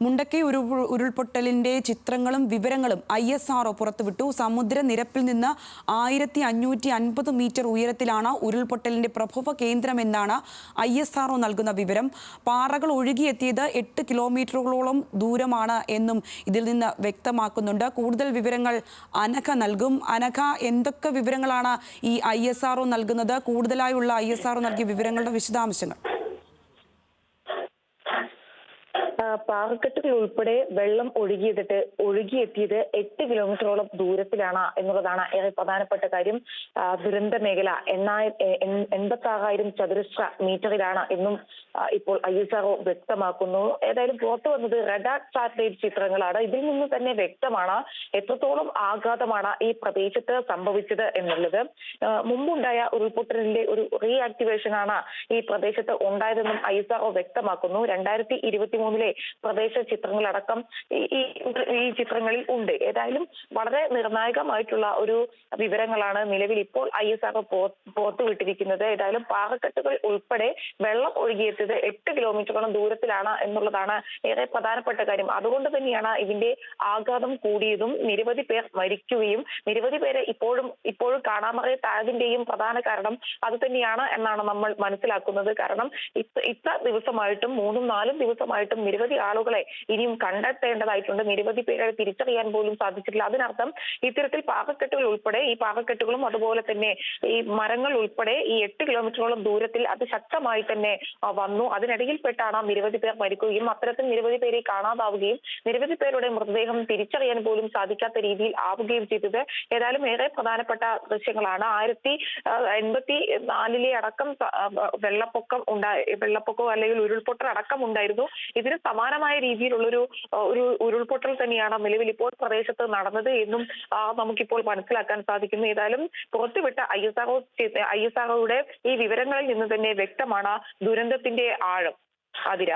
മുണ്ടക്കൈ ഉരു ഉരുൾപൊട്ടലിന്റെ ചിത്രങ്ങളും വിവരങ്ങളും ഐ എസ് ആർഒ പുറത്തുവിട്ടു. സമുദ്രനിരപ്പിൽ നിന്ന് ആയിരത്തി അഞ്ഞൂറ്റി അൻപത് മീറ്റർ ഉയരത്തിലാണ് ഉരുൾപൊട്ടലിന്റെ പ്രഭവ കേന്ദ്രമെന്നാണ് ഐ എസ് ആർഒ നൽകുന്ന വിവരം. പാറകൾ ഒഴുകിയെത്തിയത് എട്ട് കിലോമീറ്ററുകളോളം ദൂരമാണ് എന്നും ഇതിൽ നിന്ന് വ്യക്തമാക്കുന്നുണ്ട്. കൂടുതൽ വിവരങ്ങൾ അനഘ നൽകും. അനഘ എന്തൊക്കെ വിവരങ്ങളാണ് ഈ ഐ എസ് ആർഒ നൽകുന്നത്? കൂടുതലായുള്ള ഐ എസ് ആർഒ നൽകിയ വിവരങ്ങളുടെ വിശദാംശങ്ങൾ. പാറക്കെട്ടുകൾ ഉൾപ്പെടെ വെള്ളം ഒഴുകിയെത്തിട്ട് ഒഴുകിയെത്തിയത് എട്ട് കിലോമീറ്ററോളം ദൂരത്തിലാണ് എന്നുള്ളതാണ് ഏറെ പ്രധാനപ്പെട്ട കാര്യം. ദുരന്ത മേഖല എണ്ണായിരം എൺപത്തി ആറായിരം ചതുരശ്ര മീറ്ററിലാണ് എന്നും ഇപ്പോൾ ഐ എസ് ആർഒ വ്യക്തമാക്കുന്നു. ഏതായാലും പുറത്തു വന്നത് റഡാർ സാറ്റലൈറ്റ് ചിത്രങ്ങളാണ്. ഇതിൽ നിന്ന് തന്നെ വ്യക്തമാണ് എത്രത്തോളം ആഘാതമാണ് ഈ പ്രദേശത്ത് സംഭവിച്ചത് എന്നുള്ളത്. മുമ്പുണ്ടായ ഉരുൾപൊട്ടലിന്റെ ഒരു റീആക്ടിവേഷനാണ് ഈ പ്രദേശത്ത് ഉണ്ടായതെന്നും ഐ എസ് ആർഒ വ്യക്തമാക്കുന്നു. രണ്ടായിരത്തി ഇരുപത്തി മൂന്നിലെ പ്രദേശ ചിത്രങ്ങളടക്കം ഈ ഈ- ചിത്രങ്ങളിൽ ഉണ്ട്. ഏതായാലും വളരെ നിർണായകമായിട്ടുള്ള ഒരു വിവരങ്ങളാണ് നിലവിൽ ഇപ്പോൾ ഐ എസ് ആർ പുറത്തുവിട്ടിരിക്കുന്നത് ഏതായാലും പാറക്കെട്ടുകൾ ഉൾപ്പെടെ വെള്ളം ഒഴുകിയെത്തിയത് എട്ട് കിലോമീറ്ററോളം ദൂരത്തിലാണ് എന്നുള്ളതാണ് ഏറെ പ്രധാനപ്പെട്ട കാര്യം. അതുകൊണ്ട് തന്നെയാണ് ഇതിന്റെ ആഘാതം കൂടിയതും നിരവധി പേർ മരിക്കുകയും നിരവധി പേരെ ഇപ്പോഴും ഇപ്പോഴും കാണാമറയത്തായതിന്റെയും പ്രധാന കാരണം അത് തന്നെയാണ് എന്നാണ് നമ്മൾ മനസ്സിലാക്കുന്നത്. കാരണം ഇത്ര ദിവസമായിട്ടും മൂന്നും നാലും ദിവസമായിട്ടും നിരവധി ആളുകളെ ഇനിയും കണ്ടെത്തേണ്ടതായിട്ടുണ്ട്. നിരവധി പേരെ തിരിച്ചറിയാൻ പോലും സാധിച്ചിട്ടില്ല. അതിനർത്ഥം ഇത്തരത്തിൽ പാകക്കെട്ടുകൾ ഉൾപ്പെടെ ഈ പാകക്കെട്ടുകളും അതുപോലെ തന്നെ ഈ മരങ്ങൾ ഉൾപ്പെടെ ഈ എട്ട് കിലോമീറ്ററോളം ദൂരത്തിൽ അത് ശക്തമായി തന്നെ വന്നു. അതിനിടയിൽപ്പെട്ടാണ് നിരവധി പേർ മരിക്കുകയും അത്തരത്തിൽ നിരവധി പേരെ കാണാതാവുകയും നിരവധി പേരുടെ മൃതദേഹം തിരിച്ചറിയാൻ പോലും സാധിക്കാത്ത രീതിയിൽ ആവുകയും ചെയ്തത് ഏതായാലും ഏറെ പ്രധാനപ്പെട്ട ദൃശ്യങ്ങളാണ്. ആയിരത്തി എൺപത്തി നാലിലെ അടക്കം വെള്ളപ്പൊക്കം ഉണ്ടായി വെള്ളപ്പൊക്കം അല്ലെങ്കിൽ ഉരുൾപൊട്ടൽ അടക്കം ഉണ്ടായിരുന്നു. ഇതിന് സമാനമായ രീതിയിലുള്ളൊരു ഒരു ഉരുൾപൊട്ടൽ തന്നെയാണ് നിലവിൽ ഇപ്പോൾ പ്രദേശത്ത് നടന്നത് എന്നും നമുക്കിപ്പോൾ മനസ്സിലാക്കാൻ സാധിക്കുന്നു. ഏതായാലും പുറത്തുവിട്ട I S R O I S ആർഒയുടെ ഈ വിവരങ്ങളിൽ നിന്ന് തന്നെ വ്യക്തമാണ് ദുരന്തത്തിന്റെ ആഴം. അതിര.